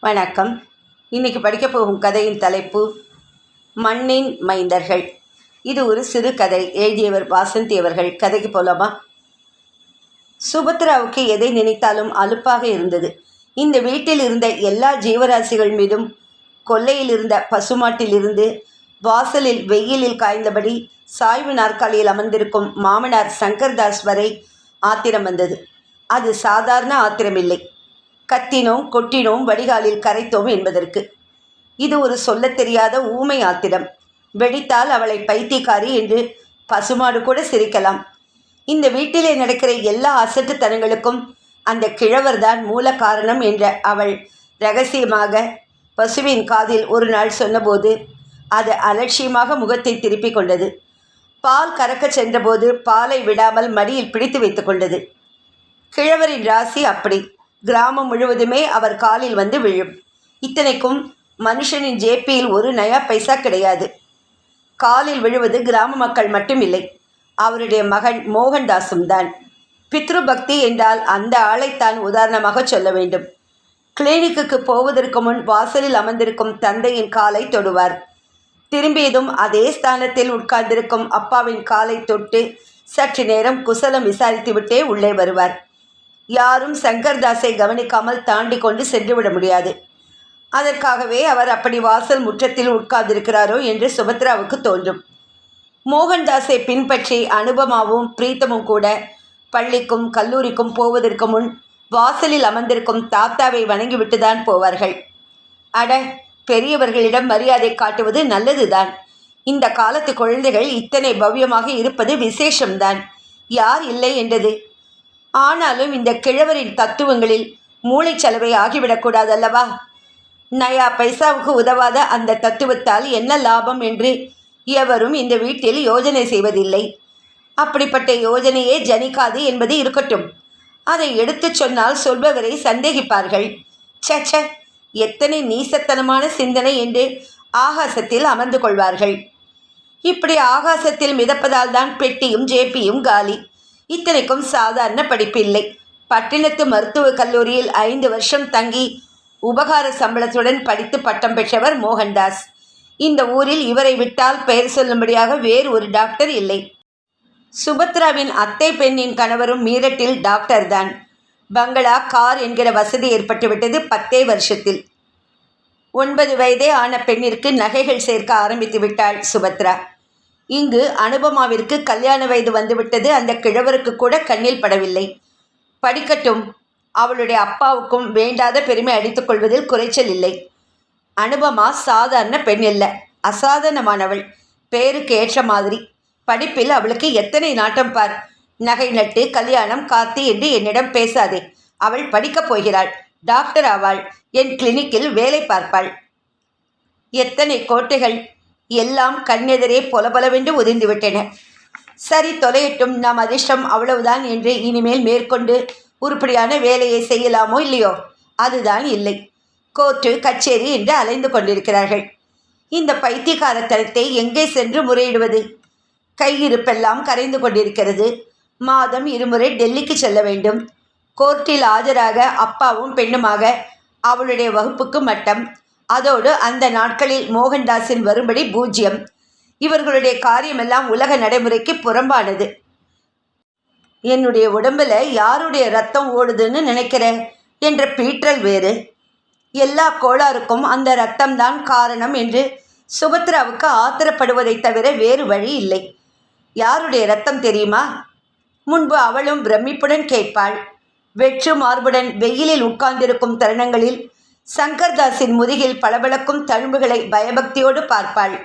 வணக்கம். இன்னைக்கு படிக்க போகும் கதையின் தலைப்பு மண்ணின் மைந்தர்கள். இது ஒரு சிறு கதை. எழுதியவர் வாசந்தி அவர்கள். கதைக்கு போலாமா? சுபத்ராவுக்கு எதை நினைத்தாலும் அலுப்பாக இருந்தது. இந்த வீட்டில் இருந்த எல்லா ஜீவராசிகள் மீதும் கொல்லையில் இருந்த பசுமாட்டிலிருந்து வாசலில் வெயிலில் காய்ந்தபடி சாய்வு நாற்காலியில் அமர்ந்திருக்கும் மாமனார் சங்கர்தாஸ் வரை ஆத்திரம் வந்தது. அது சாதாரண ஆத்திரமில்லை. கத்தினோம் கொட்டினோம் வடிகாலில் கரைத்தோம் என்பதற்கு. இது ஒரு சொல்லத் தெரியாத ஊமை ஆத்திரம். வெடித்தால் அவளை பைத்தியக்காரி என்று பசுமாடு கூட சிரிக்கலாம். இந்த வீட்டிலே நடக்கிற எல்லா அசட்டுத்தனங்களுக்கும் அந்த கிழவர்தான் மூல காரணம் என்ற அவள் ரகசியமாக பசுவின் காதில் ஒரு நாள் சொன்னபோது அது அலட்சியமாக முகத்தை திருப்பிக் கொண்டது. பால் கறக்கச் சென்றபோது பாலை விடாமல் மடியில் பிடித்து வைத்துக் கொண்டது. கிழவரின் ராசி அப்படி. கிராமம் முழுவதுமே அவர் காலில் வந்து விழும். இத்தனைக்கும் மனுஷனின் ஜேபியில் ஒரு நயா பைசா கிடையாது. காலில் விழுவது கிராம மக்கள் மட்டும் இல்லை அவருடைய மகன் மோகன்தாஸும் தான். பித்ரு பக்தி என்றால் அந்த ஆளைத்தான் உதாரணமாக சொல்ல வேண்டும். கிளினிக்கு போவதற்கு முன் வாசலில் அமர்ந்திருக்கும் தந்தையின் காலை தொடுவார். திரும்பியதும் அதே ஸ்தானத்தில் உட்கார்ந்திருக்கும் அப்பாவின் காலை தொட்டு சற்று நேரம் குசலம் விசாரித்துவிட்டே உள்ளே வருவார். யாரும் சங்கர்தாஸை கவனிக்காமல் தாண்டி கொண்டு சென்றுவிட முடியாது. அதற்காகவே அவர் அப்படி வாசல் முற்றத்தில் உட்கார்ந்திருக்கிறாரோ என்று சுபத்ராவுக்கு தோன்றும். மோகன்தாஸை பின்பற்றி அனுபமாவும் பிரீத்தமும் கூட பள்ளிக்கும் கல்லூரிக்கும் போவதற்கு முன் வாசலில் அமர்ந்திருக்கும் தாத்தாவை வணங்கிவிட்டுதான் போவார்கள். அட பெரியவர்களிடம் மரியாதை காட்டுவது நல்லதுதான். இந்த காலத்து குழந்தைகள் இத்தனை பவ்யமாக இருப்பது விசேஷம்தான். யார் இல்லை என்றது? ஆனாலும் இந்த கிழவரின் தத்துவங்களில் மூளைச்சலவை ஆகிவிடக்கூடாது அல்லவா நயா பைசாவுக்கு உதவாத அந்த தத்துவத்தால் என்ன லாபம் என்று எவரும் இந்த வீட்டில் யோஜனை செய்வதில்லை. அப்படிப்பட்ட யோஜனையே ஜனிக்காது என்பது இருக்கட்டும். அதை எடுத்துச் சொன்னால் சொல்பவரை சந்தேகிப்பார்கள். சச்ச எத்தனை நீசத்தனமான சிந்தனை என்று ஆகாசத்தில் அமர்ந்து கொள்வார்கள். இப்படி ஆகாசத்தில் மிதப்பதால் தான் பெட்டியும் ஜேபியும் காலி. இத்தனைக்கும் சாதாரண படிப்பில்லை. பட்டினத்து மருத்துவக் கல்லூரியில் ஐந்து வருஷம் தங்கி உபகார சம்பளத்துடன் படித்து பட்டம் பெற்றவர் மோகன்தாஸ். இந்த ஊரில் இவரை விட்டால் பெயர் சொல்லும்படியாக வேறு ஒரு டாக்டர் இல்லை. சுபத்ராவின் அத்தை பெண்ணின் கணவரும் மீரட்டில் டாக்டர் தான் பங்களா கார் என்கிற வசதி ஏற்பட்டுவிட்டது பத்தே வருஷத்தில். ஒன்பது வயதே ஆன பெண்ணிற்கு நகைகள் சேர்க்க ஆரம்பித்து விட்டாள் சுபத்ரா. இங்கு அனுபமாவிற்கு கல்யாண வயது வந்துவிட்டது. அந்த கிழவருக்கு கூட கண்ணில் படவில்லை. படிக்கட்டும் அவளுடைய அப்பாவுக்கும் வேண்டாத பெருமை அடித்துக்கொள்வதில் குறைச்சல் இல்லை. அனுபமா சாதாரண பெண் இல்லை அசாதாரணமானவள். பேருக்கு ஏற்ற மாதிரி. படிப்பில் அவளுக்கு எத்தனை நாட்டம் பார். நகை நட்டு கல்யாணம் காத்தி என்று என்னிடம் பேசாதே. அவள் படிக்கப் போகிறாள். டாக்டர் ஆவாள். என் கிளினிக்கில் வேலை பார்ப்பாள். எத்தனை கோட்டைகள். எல்லாம் கண்ணெதிரே பொலபலவென்று உதிர்ந்துவிட்டன. சரி தொலையட்டும். நாம் அதிர்ஷ்டம் அவ்வளவுதான் என்று இனிமேல் மேற்கொண்டு உருப்படியான வேலையை செய்யலாமோ இல்லையோ? அதுதான் இல்லை. கோர்ட்டு கச்சேரி என்று அலைந்து கொண்டிருக்கிறார்கள். இந்த பைத்தியகாரத்தனத்தை எங்கே சென்று முறையிடுவது? கையிருப்பெல்லாம் கரைந்து கொண்டிருக்கிறது. மாதம் இருமுறை டெல்லிக்கு செல்ல வேண்டும். கோர்ட்டில் ஆஜராக அப்பாவும் பெண்ணுமாக அவளுடைய வகுப்புக்கு மட்டம். அதோடு அந்த நாட்களில் மோகன்தாஸின் வரும்படி பூஜ்யம். இவர்களுடைய காரியமெல்லாம் உலக நடைமுறைக்கு புறம்பானது. என்னுடைய உடம்புல யாருடைய ரத்தம் ஓடுதுன்னு நினைக்கிறேன் என்ற பீற்றல் வேறு. எல்லா கோளாறுக்கும் அந்த ரத்தம்தான் காரணம் என்று சுபத்ராவுக்கு ஆத்திரப்படுவதைத் தவிர வேறு வழி இல்லை. யாருடைய ரத்தம் தெரியுமா? முன்பு அவளும் பிரமிப்புடன் கேட்பாள். வெற்று மார்புடன் வெயிலில் உட்கார்ந்திருக்கும் தருணங்களில் சங்கர்தாஸின் முதுகில் பளபளக்கும் தழும்புகளை பயபக்தியோடு பார்ப்பாள்.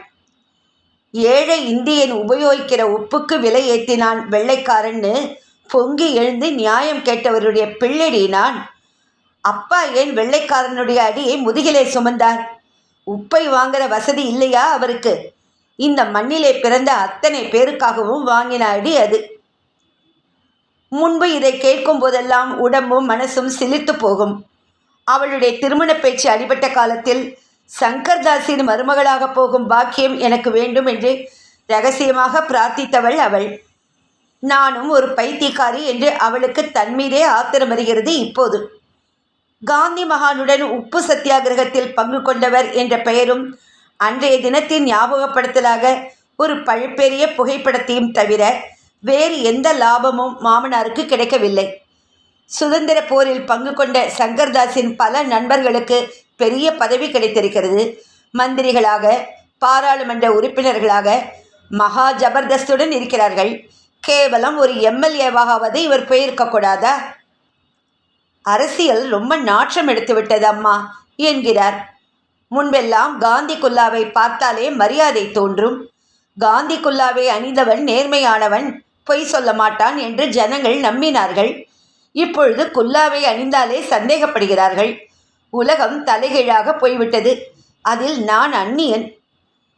ஏழை இந்தியன் உபயோகிக்கிற உப்புக்கு விலை ஏற்றினான் வெள்ளைக்காரன்னு பொங்கி எழுந்து நியாயம் கேட்டவருடைய பிள்ளடி நான். அப்பா ஏன் வெள்ளைக்காரனுடைய அடியை முதுகிலே சுமந்தார்? உப்பை வாங்குற வசதி இல்லையா அவருக்கு? இந்த மண்ணிலே பிறந்த அத்தனை பேருக்காகவும் வாங்கின அடி அது. முன்பு இதை கேட்கும் போதெல்லாம் உடம்பும் மனசும் சிலிர்த்து போகும். அவளுடைய திருமண பேச்சு அடிபட்ட காலத்தில் சங்கர்தாஸின் மருமகளாக போகும் பாக்கியம் எனக்கு வேண்டும் என்று ரகசியமாக பிரார்த்தித்தவள் அவள். நானும் ஒரு பைத்தியக்காரி என்று அவளுக்கு தன்மீதே ஆத்திரம் வருகிறது இப்போது. காந்தி மகானுடன் உப்பு சத்தியாகிரகத்தில் பங்கு கொண்டவர் என்ற பெயரும் அன்றைய தினத்தின் ஞாபகப்படுத்தலாக ஒரு பழுப்பெரிய புகைப்படத்தையும் தவிர வேறு எந்த லாபமும் மாமனாருக்கு கிடைக்கவில்லை. சுதந்திர போரில் பங்கு கொண்ட சங்கர்தாஸின் பல நண்பர்களுக்கு பெரிய பதவி கிடைத்திருக்கிறது. மந்திரிகளாக பாராளுமன்ற உறுப்பினர்களாக மகா ஜபர்தஸ்துடன் இருக்கிறார்கள். கேவலம் ஒரு எம்எல்ஏவாகவது இவர் போயிருக்கக்கூடாதா? அரசியல் ரொம்ப நாற்றம் எடுத்து விட்டது அம்மா என்கிறார். முன்பெல்லாம் காந்தி குல்லாவை பார்த்தாலே மரியாதை தோன்றும். காந்தி குல்லாவை அணிந்தவன் நேர்மையானவன் பொய் சொல்ல மாட்டான் என்று ஜனங்கள் நம்பினார்கள். இப்பொழுது குல்லாவை அணிந்தாலே சந்தேகப்படுகிறார்கள். உலகம் தலைகீழாக போய்விட்டது. அதில் நான் அந்நியன்.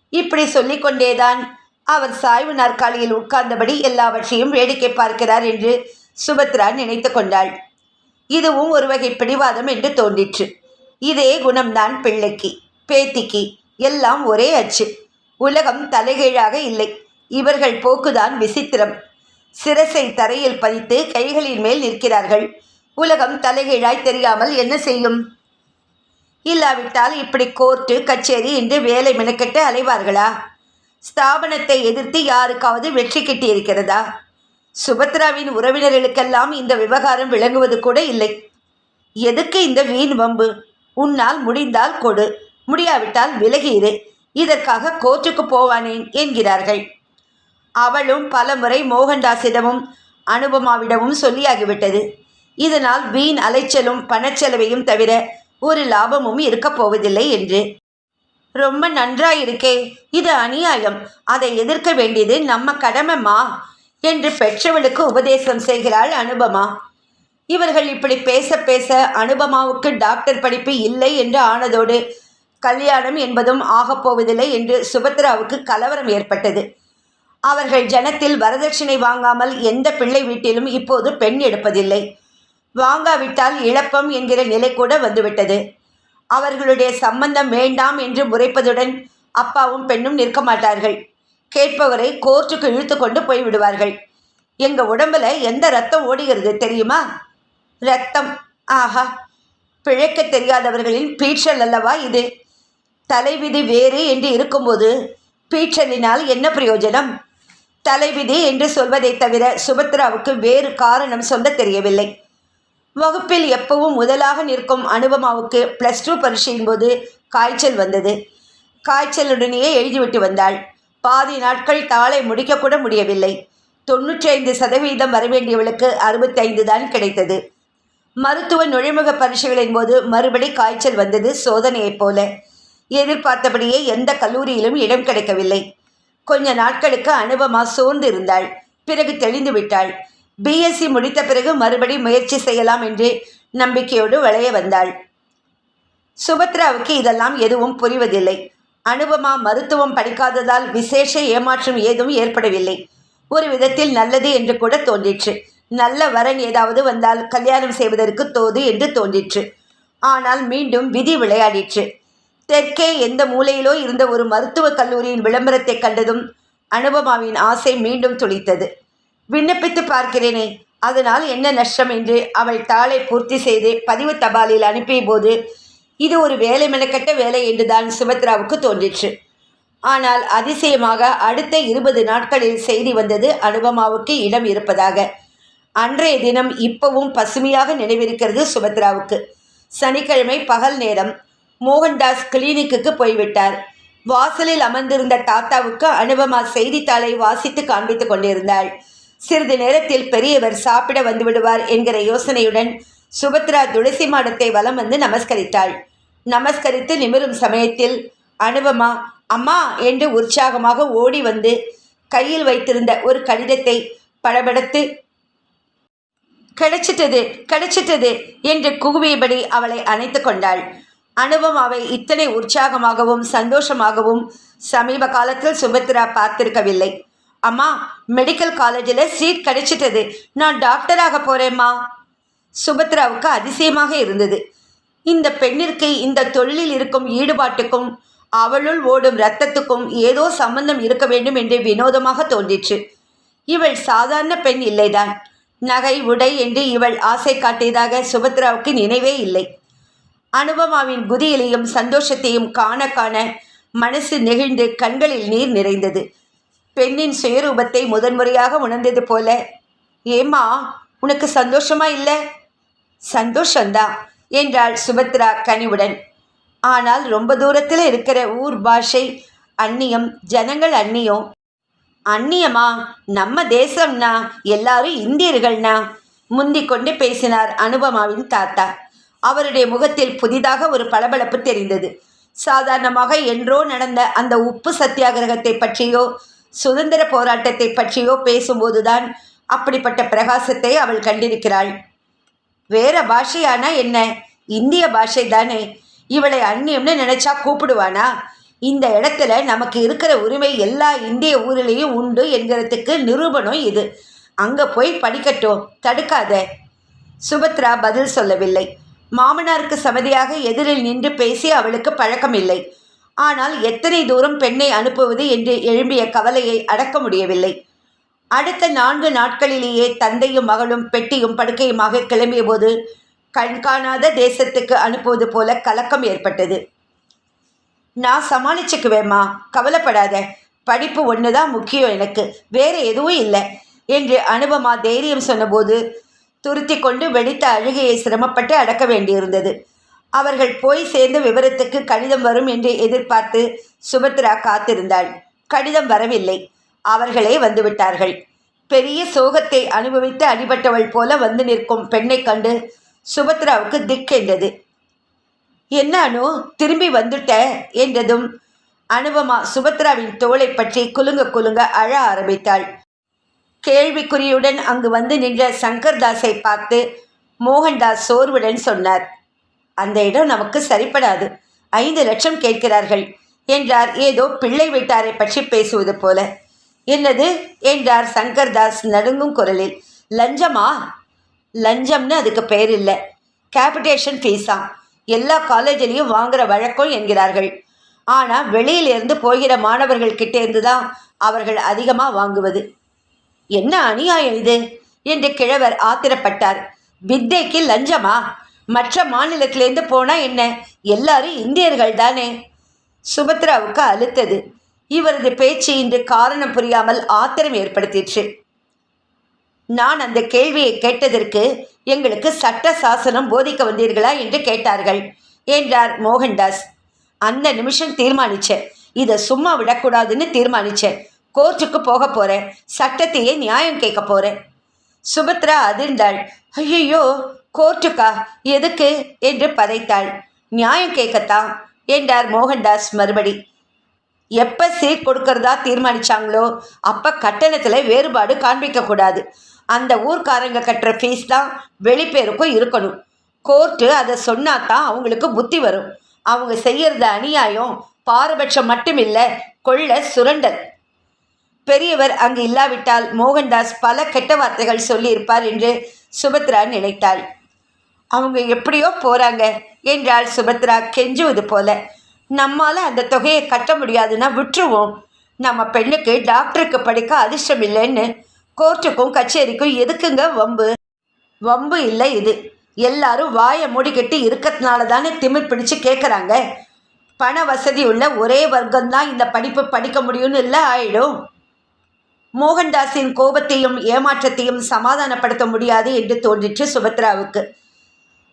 இப்படி சொல்லிக்கொண்டேதான். அவர் சாய்வு நாற்காலியில் உட்கார்ந்தபடி எல்லாவற்றையும் வேடிக்கை பார்க்கிறார் என்று சுபத்ரா நினைத்து கொண்டாள். இதுவும் ஒரு வகை பிடிவாதம் என்று தோன்றிற்று. இதே குணம்தான் பிள்ளைக்கு பேத்திக்கு. எல்லாம் ஒரே அச்சு. உலகம் தலைகீழாக இல்லை. இவர்கள் போக்குதான் விசித்திரம். சிரசை தரையில் பதித்து கைகளின் மேல் நிற்கிறார்கள். உலகம் தலைகீழாய் தெரியாமல் என்ன செய்யும்? இல்லாவிட்டால் இப்படி கோர்ட்டு கச்சேரி என்று வேலை மெனக்கெட்டு அலைவார்களா? ஸ்தாபனத்தை எதிர்த்து யாருக்காவது வெற்றி கிட்டி இருக்கிறதா சுபத்ராவின் உறவினர்களுக்கெல்லாம் இந்த விவகாரம் விளங்குவது கூட இல்லை. எதுக்கு இந்த வீண் வம்பு? உன்னால் முடிந்தால் கொடு. முடியாவிட்டால் விலகியிரு. இதற்காக கோர்ட்டுக்கு போவானேன் என்கிறார்கள். அவளும் பலமுறை மோகன்தாஸிடமும் அனுபமாவிடமும் சொல்லியாகிவிட்டது. இதனால் வீண் அலைச்சலும் பணச்செலவையும் தவிர ஒரு லாபமும் இருக்கப் போவதில்லை என்று. ரொம்ப நன்றாயிருக்கே இது அநியாயம். அதை எதிர்க்க வேண்டியது நம்ம கடமைமா? என்று பெற்றவளுக்கு உபதேசம் செய்கிறாள் அனுபமா. இவர்கள் இப்படி பேச பேச அனுபமாவுக்கு டாக்டர் படிப்பு இல்லை என்று ஆனதோடு கல்யாணம் என்பதும் ஆகப்போவதில்லை என்று சுபத்ராவுக்கு கலவரம் ஏற்பட்டது. அவர்கள் ஜனத்தில் வரதட்சணை வாங்காமல் எந்த பிள்ளை வீட்டிலும் இப்போது பெண் எடுப்பதில்லை. வாங்காவிட்டால் இழப்பம் என்கிற நிலை கூட வந்துவிட்டது. அவர்களுடைய சம்பந்தம் வேண்டாம் என்று முறைப்பதுடன் அப்பாவும் பெண்ணும் நிற்க மாட்டார்கள். கேட்பவரை கோர்ட்டுக்கு இழுத்து கொண்டு போய்விடுவார்கள். எங்கள் உடம்புல எந்த ரத்தம் ஓடுகிறது தெரியுமா? ரத்தம். ஆஹா பிழைக்க தெரியாதவர்களின் பீட்சல் அல்லவா இது? தலைவிதி வேறு என்று இருக்கும்போது பீட்சலினால் என்ன பிரயோஜனம்? தலைவிதி என்று சொல்வதை தவிர சுபத்ராவுக்கு வேறு காரணம் சொல்ல தெரியவில்லை. வகுப்பில் எப்பவும் முதலாக நிற்கும் அனுபமாவுக்கு ப்ளஸ் டூ பரீட்சையின் போது காய்ச்சல் வந்தது. காய்ச்சலுடனேயே எழுதிவிட்டு வந்தாள். பாதி நாட்கள் தாளை முடிக்கக்கூட முடியவில்லை. தொன்னூற்றி ஐந்து சதவீதம் வரவேண்டியவளுக்கு அறுபத்தைந்து தான் கிடைத்தது. மருத்துவ நுழைமுக பரீட்சைகளின் போது மறுபடி காய்ச்சல் வந்தது சோதனையைப் போல. எதிர்பார்த்தபடியே எந்த கல்லூரியிலும் இடம் கிடைக்கவில்லை. கொஞ்ச நாட்களுக்கு அனுபமா சோர்ந்து இருந்தாள் பிறகு தெளிந்து விட்டாள் பிஎஸ்சி முடித்த பிறகு மறுபடி முயற்சி செய்யலாம் என்று நம்பிக்கையோடு விளைய வந்தாள். சுபத்ராவுக்கு இதெல்லாம் எதுவும் புரிவதில்லை. அனுபமா மருத்துவம் படிக்காததால் விசேஷ ஏமாற்றம் ஏதும் ஏற்படவில்லை. ஒரு விதத்தில் நல்லது என்று கூட தோன்றிற்று. நல்ல வரன் ஏதாவது வந்தால் கல்யாணம் செய்வதற்கு தோது என்று தோன்றிற்று. ஆனால் மீண்டும் விதி விளையாடிற்று. தெற்கே எந்த மூலையிலோ இருந்த ஒரு மருத்துவக் கல்லூரியின் விளம்பரத்தை கண்டதும் அனுபமாவின் ஆசை மீண்டும் துளித்தது. விண்ணப்பித்து பார்க்கிறேனே அதனால் என்ன நஷ்டம் என்று அவள் தாளை பூர்த்தி செய்து பதிவு தபாலில் அனுப்பிய போது இது ஒரு வேலை மெனக்கட்ட வேலை என்றுதான் சுபத்ராவுக்கு தோன்றிற்று. ஆனால் அதிசயமாக அடுத்த இருபது நாட்களில் செய்தி வந்தது அனுபமாவுக்கு இடம் இருப்பதாக. அன்றைய தினம் இப்பவும் பசுமையாக நினைவிருக்கிறது சுபத்ராவுக்கு சனிக்கிழமை பகல் நேரம் மோகன்தாஸ் கிளினிக்கு போய்விட்டார். வாசலில் அமர்ந்திருந்த தாத்தாவுக்கு அனுபமா செய்தித்தாளை வாசித்து காண்பித்துக் கொண்டிருந்தாள். சிறிது நேரத்தில் பெரியவர் சாப்பிட வந்து விடுவார் என்கிற யோசனையுடன் சுபத்ரா துளசி மாடத்தை வலம் வந்து நமஸ்கரித்தாள். நமஸ்கரித்து நிமிரும் சமயத்தில் அனுபமா அம்மா! என்று உற்சாகமாக ஓடி வந்து கையில் வைத்திருந்த ஒரு கடிதத்தை படபடத்து கிடைச்சிட்டது கிடைச்சிட்டது! என்று குகுவியபடி அவளை அணைத்து கொண்டாள். அனுபமாவை இத்தனை உற்சாகமாகவும் சந்தோஷமாகவும் சமீப காலத்தில் சுபத்ரா பார்த்திருக்கவில்லை. அம்மா மெடிக்கல் காலேஜில் சீட் கிடைச்சிட்டது. நான் டாக்டராக போகிறேம்மா சுபத்ராவுக்கு அதிசயமாக இருந்தது. இந்த பெண்ணிற்கு இந்த தொழிலில் இருக்கும் ஈடுபாட்டுக்கும் அவளுள் ஓடும் இரத்தத்துக்கும் ஏதோ சம்பந்தம் இருக்க வேண்டும் என்று வினோதமாக தோன்றிற்று. இவள் சாதாரண பெண் இல்லைதான். நகை உடை என்று இவள் ஆசை காட்டியதாக சுபத்ராவுக்கு நினைவே இல்லை. அனுபமாவின் குதியிலையும் சந்தோஷத்தையும் காண காண மனசு நெகிழ்ந்து கண்களில் நீர் நிறைந்தது. பெண்ணின் சுயரூபத்தை முதன்முறையாக உணர்ந்தது போல ஏம்மா உனக்கு சந்தோஷமா இல்லை? சந்தோஷந்தான் என்றாள் சுபத்ரா கனிவுடன். ஆனால் ரொம்ப தூரத்தில் இருக்கிற ஊர் பாஷை அந்நியம் ஜனங்கள் அந்நியம். அந்நியமா? நம்ம தேசம்னா எல்லாரும் இந்தியர்கள்னா? முந்திக் கொண்டு பேசினார் அனுபமாவின் தாத்தா. அவருடைய முகத்தில் புதிதாக ஒரு பளபளப்பு தெரிந்தது. சாதாரணமாக என்றோ நடந்த அந்த உப்பு சத்தியாகிரகத்தை பற்றியோ சுதந்திர போராட்டத்தை பற்றியோ பேசும்போதுதான் அப்படிப்பட்ட பிரகாசத்தை அவள் கண்டிருக்கிறாள். வேற பாஷையானா என்ன? இந்திய பாஷை தானே இவளை அந்நியம்னு நினைச்சா கூப்பிடுவானா? இந்த இடத்துல நமக்கு இருக்கிற உரிமை எல்லா இந்திய ஊரிலையும் உண்டு என்கிறதுக்கு நிரூபணம் இது. அங்கே போய் படிக்கட்டும். தடுக்காத. சுபத்ரா பதில் சொல்லவில்லை. மாமனாருக்கு சமதியாக எதிரில் நின்று பேசி அவளுக்கு பழக்கமில்லை. ஆனால் எத்தனை தூரம் பெண்ணை அனுப்புவது என்று எழும்பிய கவலையை அடக்க முடியவில்லை. அடுத்த நான்கு நாட்களிலேயே தந்தையும் மகளும் பெட்டியும் படுக்கையுமாக கிளம்பிய போது கண்காணாத தேசத்துக்கு அனுப்புவது போல கலக்கம் ஏற்பட்டது. நான் சமாளிச்சுக்குவேம்மா கவலைப்படாத. படிப்பு ஒன்று தான் முக்கியம் எனக்கு. வேறு எதுவும் இல்லை என்று அனுபமா தைரியம் சொன்னபோது துருத்தி கொண்டு வெடித்த அழுகையை சிரமப்பட்டு அடக்க வேண்டியிருந்தது. அவர்கள் போய் சேர்ந்த விவரத்துக்கு கடிதம் வரும் என்று எதிர்பார்த்து சுபத்ரா காத்திருந்தாள். கடிதம் வரவில்லை. அவர்களே வந்துவிட்டார்கள். பெரிய சோகத்தை அனுபவித்து அடிபட்டவள் போல வந்து நிற்கும் பெண்ணைக் கண்டு சுபத்ராவுக்கு திக்கென்றது என்ன அனு திரும்பி வந்துட்ட? என்றதும் அனுபமா சுபத்ராவின் தோளை பற்றி குலுங்க குலுங்க அழ ஆரம்பித்தாள். கேள்விக்குறியுடன் அங்கு வந்து நின்ற சங்கர்தாஸை பார்த்து மோகன்தாஸ் சோர்வுடன் சொன்னார். அந்த இடம் நமக்கு சரிப்படாது. ஐந்து லட்சம் கேட்கிறார்கள் என்றார். ஏதோ பிள்ளை வீட்டாரை பற்றி பேசுவது போல. என்னது? என்றார் சங்கர்தாஸ் நடுங்கும் குரலில். லஞ்சமா? லஞ்சம்னு அதுக்கு பேர் இல்லை கேபிட்டேஷன் ஃபீஸா? எல்லா காலேஜிலையும் வாங்குற வழக்கம் என்கிறார்கள். ஆனால் வெளியிலிருந்து போகிற மாணவர்கள் கிட்டேருந்து தான் அவர்கள் அதிகமாக வாங்குவது. என்ன அநியாயம் இது? என்று கிழவர் ஆத்திரப்பட்டார். வித்தைக்கு லஞ்சமா? மற்ற மாநிலத்திலேருந்து போனால் என்ன? எல்லாரும் இந்தியர்கள் தானே? சுபத்ராவுக்கு அழுத்தது. இவரது பேச்சு இன்று காரணம் புரியாமல் ஆத்திரம் ஏற்படுத்திற்று. நான் அந்த கேள்வியை கேட்டதற்கு எங்களுக்கு சட்ட சாசனம் போதிக்க வந்தீர்களா என்று கேட்டார்கள் என்றார் மோகன்தாஸ். அந்த நிமிஷம் தீர்மானிச்சேன். இதை சும்மா விடக்கூடாதுன்னு தீர்மானிச்சேன். கோர்ட்டுக்கு போக போகிறேன் சட்டத்தையே நியாயம் கேட்க போகிறேன் சுபத்ரா அதிர்ந்தாள். ஐயோ கோர்ட்டுக்கா? எதுக்கு? என்று பதைத்தாள். நியாயம் கேட்கத்தான் என்றார் மோகன்தாஸ் மறுபடி. எப்போ சீட் கொடுக்கறதா தீர்மானிச்சாங்களோ அப்போ கட்டணத்தில் வேறுபாடு காண்பிக்கக்கூடாது அந்த ஊர்க்காரங்க கட்டுற ஃபீஸ் தான் வெளிப்பேருக்கும் இருக்கணும். கோர்ட்டு அதை சொன்னா தான் அவங்களுக்கு புத்தி வரும். அவங்க செய்யறது அநியாயம் பாரபட்சம் மட்டுமில்லை கொள்ள சுரண்டல். பெரியவர் அங்கு இல்லாவிட்டால் மோகன்தாஸ் பல கெட்ட வார்த்தைகள் சொல்லியிருப்பார் என்று சுபத்ரா நினைத்தாள். அவங்க எப்படியோ போகிறாங்க என்றாள் சுபத்ரா கெஞ்சுவது போல. நம்மால் அந்த தொகையை கட்ட முடியாதுன்னா விட்டுருவோம். நம்ம பெண்ணுக்கு டாக்டருக்கு படிக்க அதிர்ஷ்டம் இல்லைன்னு கோர்ட்டுக்கும் கச்சேரிக்கும் எதுக்குங்க வம்பு? வம்பு இல்லை இது. எல்லாரும் வாயை மூடிக்கிட்டு இருக்கிறதுனால தானே திமிர் பிடிச்சு கேட்குறாங்க பண வசதி உள்ள ஒரே வர்க்கம்தான் இந்த படிப்பு படிக்க முடியும்னு இல்லை ஆயிடும். மோகன்தாஸின் கோபத்தையும் ஏமாற்றத்தையும் சமாதானப்படுத்த முடியாது என்று தோன்றிற்று சுபத்ராவுக்கு.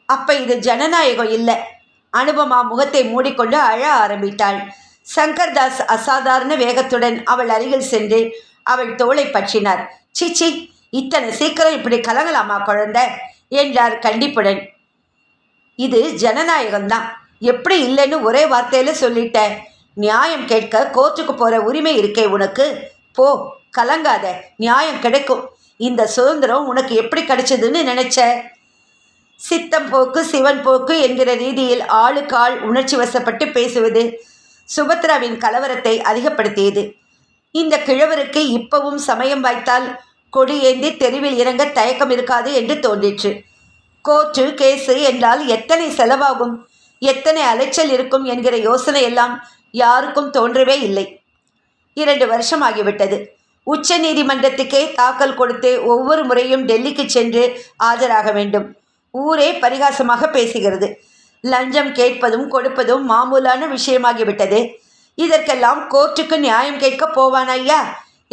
அப்ப இது ஜனநாயகம் இல்லை. அனுபமா முகத்தை மூடிக்கொண்டு அழ ஆரம்பித்தாள். சங்கர்தாஸ் அசாதாரண வேகத்துடன் அவள் அருகில் சென்று அவள் தோளை பற்றினார். சீச்சி இத்தனை சீக்கிரம் இப்படி கலங்கலாமா குழந்தை? என்றார் கண்டிப்புடன். இது ஜனநாயகம்தான். எப்படி இல்லைன்னு ஒரே வார்த்தையில சொல்லிட்ட நியாயம் கேட்க கோர்ட்டுக்கு போகிற உரிமை இருக்கே உனக்கு. போ. கலங்காத நியாயம் கிடைக்கும். இந்த சுதந்திரம் உனக்கு எப்படி கிடைச்சதுன்னு நினைச்ச? சித்தம் போக்கு சிவன் போக்கு என்கிற ரீதியில் ஆளுக்கு ஆள் உணர்ச்சி வசப்பட்டு பேசுவது சுபத்ராவின் கலவரத்தை அதிகப்படுத்தியது. இந்த கிழவருக்கு இப்பவும் சமயம் வாய்த்தால் கொடியேந்தி தெருவில் இறங்க தயக்கம் இருக்காது என்று தோன்றிற்று. கோர்ட்டு கேஸு என்றால் எத்தனை செலவாகும் எத்தனை அலைச்சல் இருக்கும் என்கிற யோசனை எல்லாம் யாருக்கும் தோன்றவே இல்லை. இரண்டு வருஷம் ஆகிவிட்டது உச்ச நீதிமன்றத்துக்கே தாக்கல் கொடுத்து ஒவ்வொரு முறையும் டெல்லிக்கு சென்று ஆஜராக வேண்டும். ஊரே பரிகாசமாக பேசுகிறது. லஞ்சம் கேட்பதும் கொடுப்பதும் மாமூலான விஷயமாகிவிட்டது. இதற்கெல்லாம் கோர்ட்டுக்கு நியாயம் கேட்க போவான் ஐயா?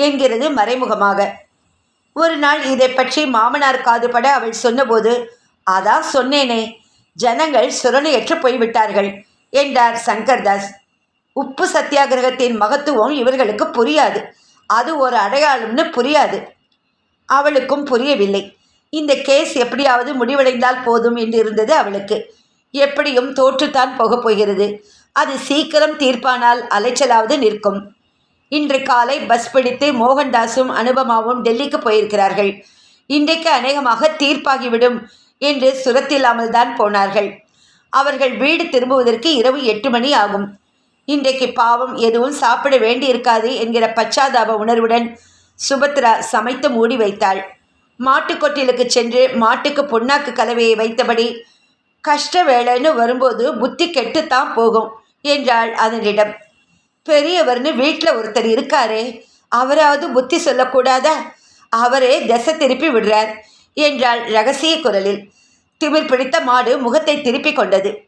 என்கிறது மறைமுகமாக. ஒரு நாள் இதை பற்றி மாமனார் காதுபட அவள் சொன்னபோது அதான் சொன்னேனே ஜனங்கள் சுரணையற்று போய்விட்டார்கள் என்றார் சங்கர்தாஸ். உப்பு சத்தியாகிரகத்தின் மகத்துவம் இவர்களுக்கு புரியாது. அது ஒரு அடையாளம்னு புரியாது. அவளுக்கும் புரியவில்லை. இந்த கேஸ் எப்படியாவது முடிவடைந்தால் போதும் என்று இருந்தது அவளுக்கு. எப்படியும் தோற்றுத்தான் போகப் போகிறது. அது சீக்கிரம் தீர்ப்பானால் அலைச்சலாவது நிற்கும். இன்று காலை பஸ் பிடித்து மோகன்தாஸும் அனுபமாவும் டெல்லிக்கு போயிருக்கிறார்கள். இன்றைக்கு அநேகமாக தீர்ப்பாகிவிடும் என்று சுரத்தில்லாமல் தான் போனார்கள். அவர்கள் வீடு திரும்புவதற்கு இரவு எட்டு மணி ஆகும். இன்றைக்கு பாவம் எதுவும் சாப்பிட வேண்டியிருக்காது என்கிற பச்சாதாப உணர்வுடன் சுபத்ரா சமைத்து மூடி வைத்தாள். மாட்டுக்கொட்டிலுக்கு சென்று மாட்டுக்கு பொன்னாக்கு கலவையை வைத்தபடி கஷ்ட வேலைன்னு வரும்போது புத்தி கெட்டுத்தான் போகும் என்றாள் அதனிடம். பெரியவர்னு வீட்டில் ஒருத்தர் இருக்காரே அவராவது புத்தி சொல்லக்கூடாதா? அவரே திசை திருப்பி விடுறார் என்றாள் ரகசிய குரலில். திமிர் பிடித்த மாடு முகத்தை திருப்பிக் கொண்டது.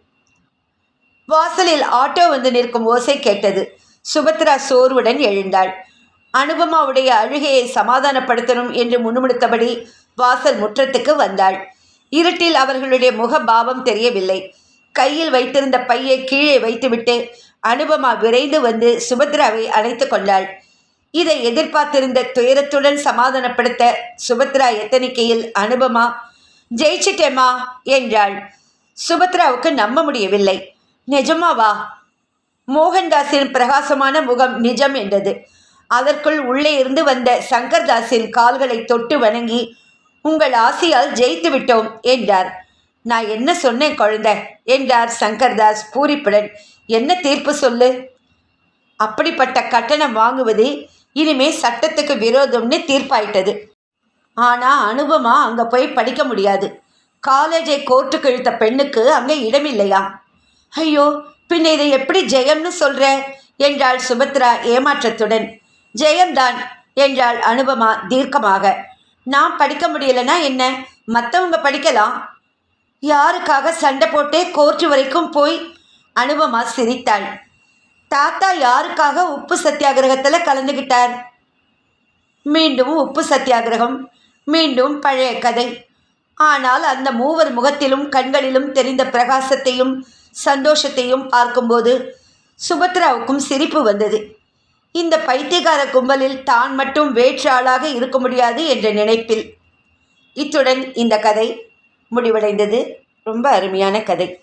வாசலில் ஆட்டோ வந்து நிற்கும் ஓசை கேட்டது. சுபத்ரா சோர்வுடன் எழுந்தாள். அனுபமாவுடைய அழுகையை சமாதானப்படுத்தணும் என்று முணுமுணுத்தபடி வாசல் முற்றத்துக்கு வந்தாள். இருட்டில் அவர்களுடைய முகபாவம் தெரியவில்லை. கையில் வைத்திருந்த பையை கீழே வைத்துவிட்டு அனுபமா விரைந்து வந்து சுபத்ராவை அணைத்து கொண்டாள். இதை எதிர்பார்த்திருந்த துயரத்துடன் சமாதானப்படுத்த சுபத்ரா எத்தனிக்கையில் அனுபமா ஜெயிச்சிட்டேமா என்றாள். சுபத்ராவுக்கு நம்ப முடியவில்லை. நிஜமாவா? மோகன்தாஸின் பிரகாசமான முகம் நிஜம் என்றது. அதற்குள் உள்ளே இருந்து வந்த சங்கர்தாஸின் கால்களை தொட்டு வணங்கி உங்கள் ஆசையால் ஜெயித்து விட்டோம் என்றார். நான் என்ன சொன்னேன் குழந்தை? என்றார் சங்கர்தாஸ் பூரிப்புடன். என்ன தீர்ப்பு சொல்லு? அப்படிப்பட்ட கட்டணம் வாங்குவது இனிமே சட்டத்துக்கு விரோதம்னு தீர்ப்பாயிட்டது. ஆனால் அனுபமா அங்கே போய் படிக்க முடியாது. காலேஜை கோர்ட்டுக்கு இழுத்த பெண்ணுக்கு அங்கே இடமில்லையா ஐயோ பின்ன இதை எப்படி ஜெயம்னு சொல்ற? என்றாள் சுபத்ரா ஏமாற்றத்துடன். ஜெயம்தான் என்றாள் அனுபமா தீர்க்கமாக. நான் படிக்க முடியலனா என்ன? மற்றவங்க படிக்கலாம். யாருக்காக சண்டை போட்டே கோர்ட்டு வரைக்கும் போய்? அனுபமா சிரித்தாள். தாத்தா யாருக்காக உப்பு சத்தியாகிரகத்தில் கலந்துக்கிட்டார் மீண்டும் உப்பு சத்தியாகிரகம் மீண்டும் பழைய கதை. ஆனால் அந்த மூவர் முகத்திலும் கண்களிலும் தெரிந்த பிரகாசத்தையும் சந்தோஷத்தையும் பார்க்கும்போது சுபத்ராவுக்கும் சிரிப்பு வந்தது. இந்த பைத்தியகார கும்பலில் தான் மட்டும் வேற்றாளாக இருக்க முடியாது என்ற நினைப்பில். இத்துடன் இந்த கதை முடிவடைந்தது. ரொம்ப அருமையான கதை.